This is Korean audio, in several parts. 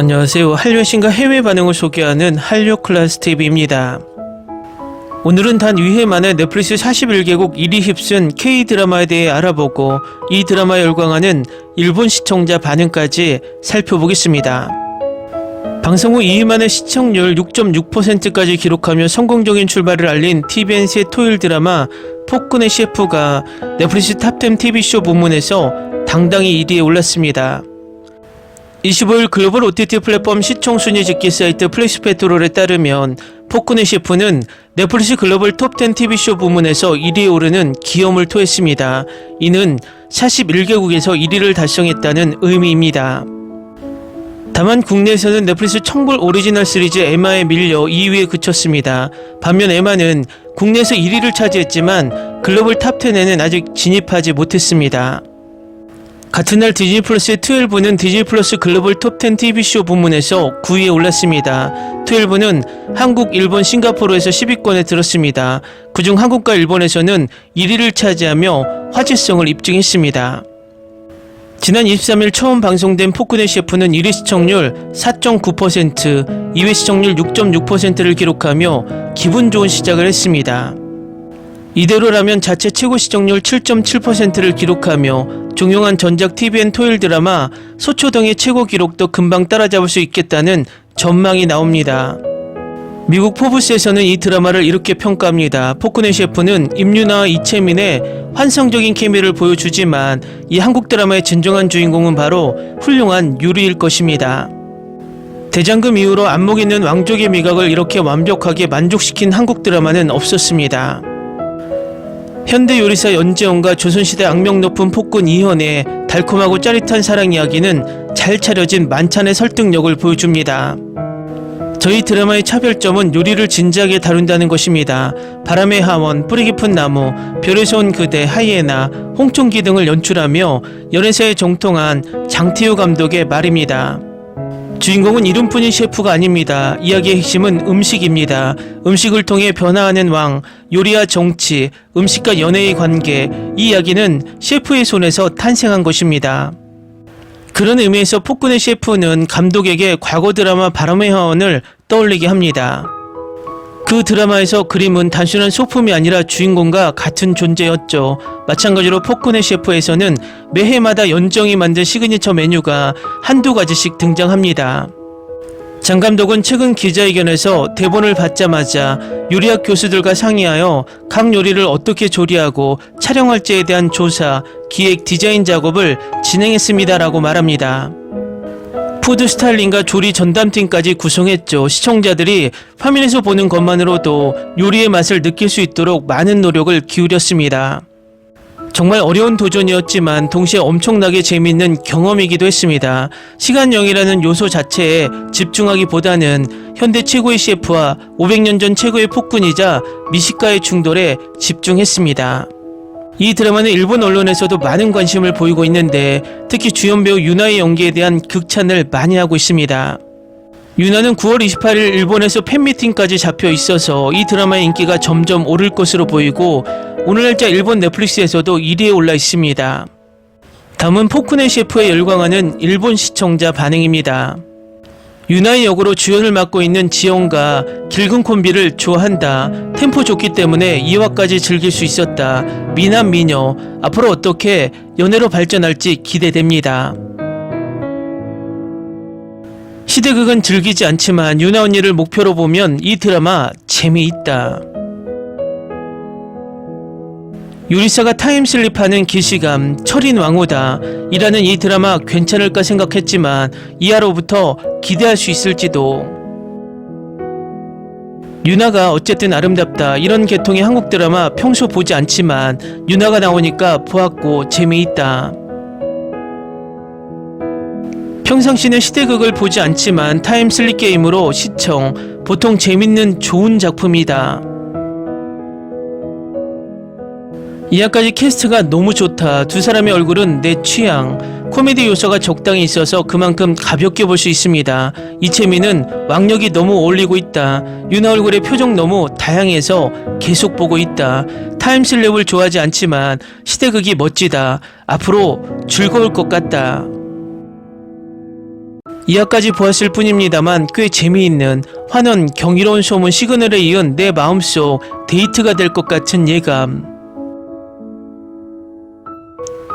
안녕하세요. 한류의 신과 해외 반응을 소개하는 한류 클래스 TV입니다. 오늘은 단 2회 만에 넷플릭스 41개국 1위 휩쓴 K-드라마에 대해 알아보고 이 드라마에 열광하는 일본 시청자 반응까지 살펴보겠습니다. 방송 후 2일 만에 시청률 6.6%까지 기록하며 성공적인 출발을 알린 TVNC의 토요일 드라마 폭군의 셰프가 넷플릭스 탑10 TV쇼 부문에서 당당히 1위에 올랐습니다. 25일 글로벌 OTT 플랫폼 시청 순위 집계 사이트 플래시페트롤에 따르면 폭군의 셰프는 넷플릭스 글로벌 톱10 TV쇼 부문에서 1위에 오르는 기염을 토했습니다. 이는 41개국에서 1위를 달성했다는 의미입니다. 다만 국내에서는 넷플릭스 청불 오리지널 시리즈 에마에 밀려 2위에 그쳤습니다. 반면 에마는 국내에서 1위를 차지했지만 글로벌 탑10에는 아직 진입하지 못했습니다. 같은 날 디즈니 플러스의 12는 디즈니 플러스 글로벌 톱10 TV쇼 부문에서 9위에 올랐습니다. 12는 한국, 일본, 싱가포르에서 10위권에 들었습니다. 그중 한국과 일본에서는 1위를 차지하며 화제성을 입증했습니다. 지난 23일 처음 방송된 포크네 셰프는 1위 시청률 4.9%, 2위 시청률 6.6%를 기록하며 기분 좋은 시작을 했습니다. 이대로라면 자체 최고 시청률 7.7%를 기록하며 종영한 전작 TVN 토요일 드라마 소초동의 최고 기록도 금방 따라잡을 수 있겠다는 전망이 나옵니다. 미국 포브스에서는 이 드라마를 이렇게 평가합니다. 포크네 셰프는 임유나와 이채민의 환상적인 케미를 보여주지만 이 한국 드라마의 진정한 주인공은 바로 훌륭한 유리일 것입니다. 대장금 이후로 안목 있는 왕족의 미각을 이렇게 완벽하게 만족시킨 한국 드라마는 없었습니다. 현대 요리사 연재원과 조선시대 악명 높은 폭군 이현의 달콤하고 짜릿한 사랑 이야기는 잘 차려진 만찬의 설득력을 보여줍니다. 저희 드라마의 차별점은 요리를 진지하게 다룬다는 것입니다. 바람의 하원, 뿌리 깊은 나무, 별에서 온 그대, 하이에나, 홍총기 등을 연출하며 연애사에 정통한 장태호 감독의 말입니다. 주인공은 이름뿐인 셰프가 아닙니다. 이야기의 핵심은 음식입니다. 음식을 통해 변화하는 왕, 요리와 정치, 음식과 연애의 관계, 이 이야기는 셰프의 손에서 탄생한 것입니다. 그런 의미에서 폭군의 셰프는 감독에게 과거 드라마 바람의 화원을 떠올리게 합니다. 그 드라마에서 그림은 단순한 소품이 아니라 주인공과 같은 존재였죠. 마찬가지로 폭군의 셰프에서는 매해마다 연정이 만든 시그니처 메뉴가 한두 가지씩 등장합니다. 장 감독은 최근 기자회견에서 대본을 받자마자 요리학 교수들과 상의하여 각 요리를 어떻게 조리하고 촬영할지에 대한 조사, 기획, 디자인 작업을 진행했습니다라고 말합니다. 푸드 스타일링과 조리 전담팀까지 구성했죠. 시청자들이 화면에서 보는 것만으로도 요리의 맛을 느낄 수 있도록 많은 노력을 기울였습니다. 정말 어려운 도전이었지만 동시에 엄청나게 재미있는 경험이기도 했습니다. 시간영이라는 요소 자체에 집중하기보다는 현대 최고의 셰프와 500년 전 최고의 폭군이자 미식가의 충돌에 집중했습니다. 이 드라마는 일본 언론에서도 많은 관심을 보이고 있는데 특히 주연 배우 유나의 연기에 대한 극찬을 많이 하고 있습니다. 유나는 9월 28일 일본에서 팬미팅까지 잡혀 있어서 이 드라마의 인기가 점점 오를 것으로 보이고 오늘 날짜 일본 넷플릭스에서도 1위에 올라 있습니다. 다음은 포크네 셰프에 열광하는 일본 시청자 반응입니다. 유나의 역으로 주연을 맡고 있는 지영과 길근 콤비를 좋아한다. 템포 좋기 때문에 2화까지 즐길 수 있었다. 미남 미녀 앞으로 어떻게 연애로 발전할지 기대됩니다. 시대극은 즐기지 않지만 유나 언니를 목표로 보면 이 드라마 재미있다. 요리사가 타임슬립하는 기시감, 철인 왕후다. 이라는 이 드라마 괜찮을까 생각했지만 이하로부터 기대할 수 있을지도. 유나가 어쨌든 아름답다. 이런 계통의 한국 드라마 평소 보지 않지만 유나가 나오니까 보았고 재미있다. 평상시는 시대극을 보지 않지만 타임슬립 게임으로 시청, 보통 재밌는 좋은 작품이다. 이하까지 캐스트가 너무 좋다. 두 사람의 얼굴은 내 취향. 코미디 요소가 적당히 있어서 그만큼 가볍게 볼 수 있습니다. 이채민은 왕력이 너무 어울리고 있다. 유나 얼굴의 표정 너무 다양해서 계속 보고 있다. 타임슬랩을 좋아하지 않지만 시대극이 멋지다. 앞으로 즐거울 것 같다. 이하까지 보았을 뿐입니다만 꽤 재미있는 환원 경이로운 소문 시그널에 이은 내 마음속 데이트가 될 것 같은 예감.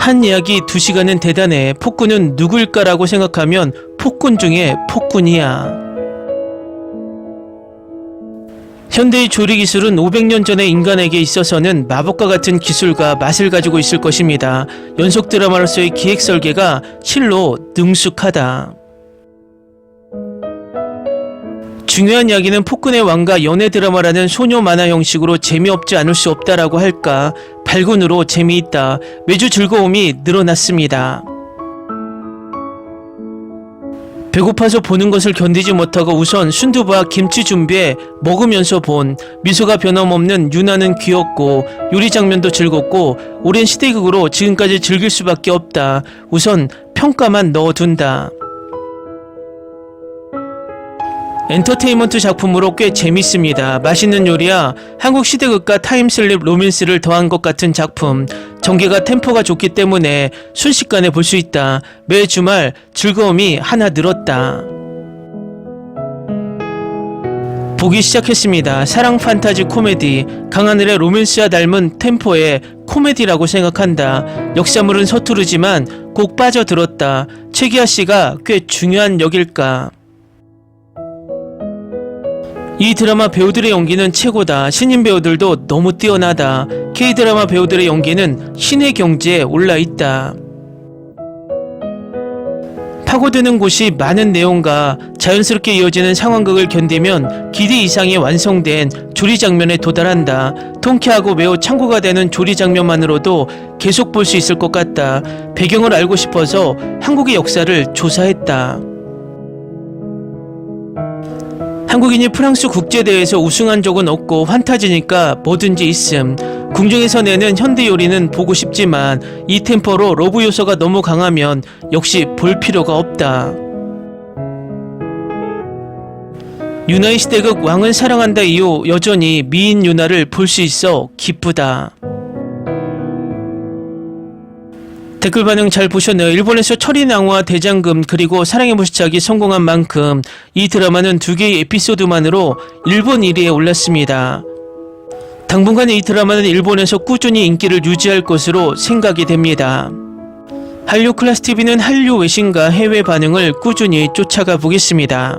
한 이야기 두 시간은 대단해. 폭군은 누굴까라고 생각하면 폭군 중에 폭군이야. 현대의 조리 기술은 500년 전의 인간에게 있어서는 마법과 같은 기술과 맛을 가지고 있을 것입니다. 연속 드라마로서의 기획 설계가 실로 능숙하다. 중요한 이야기는 폭군의 왕과 연애 드라마라는 소녀 만화 형식으로 재미없지 않을 수 없다라고 할까 발군으로 재미있다 매주 즐거움이 늘어났습니다. 배고파서 보는 것을 견디지 못하고 우선 순두부와 김치 준비해 먹으면서 본 미소가 변함없는 유나는 귀엽고 요리 장면도 즐겁고 오랜 시대극으로 지금까지 즐길 수밖에 없다. 우선 평가만 넣어둔다. 엔터테인먼트 작품으로 꽤 재밌습니다. 맛있는 요리야 한국 시대극과 타임슬립 로맨스를 더한 것 같은 작품. 전개가 템포가 좋기 때문에 순식간에 볼 수 있다. 매 주말 즐거움이 하나 늘었다. 보기 시작했습니다. 사랑 판타지 코미디, 강하늘의 로맨스와 닮은 템포의 코미디라고 생각한다. 역사물은 서투르지만 꼭 빠져들었다. 최기아 씨가 꽤 중요한 역일까. 이 드라마 배우들의 연기는 최고다. 신인 배우들도 너무 뛰어나다. K-드라마 배우들의 연기는 신의 경지에 올라 있다. 파고드는 곳이 많은 내용과 자연스럽게 이어지는 상황극을 견디면 기대 이상의 완성된 조리 장면에 도달한다. 통쾌하고 매우 참고가 되는 조리 장면만으로도 계속 볼 수 있을 것 같다. 배경을 알고 싶어서 한국의 역사를 조사했다. 한국인이 프랑스 국제대회에서 우승한 적은 없고 환타지니까 뭐든지 있음. 궁중에서 내는 현대 요리는 보고 싶지만 이 템포로 러브 요소가 너무 강하면 역시 볼 필요가 없다. 유나의 시대극 왕은 사랑한다 이후 여전히 미인 유나를 볼 수 있어 기쁘다. 댓글 반응 잘 보셨네요. 일본에서 철인왕후와 대장금 그리고 사랑의 무시착이 성공한 만큼 이 드라마는 두 개의 에피소드만으로 일본 1위에 올랐습니다. 당분간 이 드라마는 일본에서 꾸준히 인기를 유지할 것으로 생각이 됩니다. 한류 클래스 TV는 한류 외신과 해외 반응을 꾸준히 쫓아가 보겠습니다.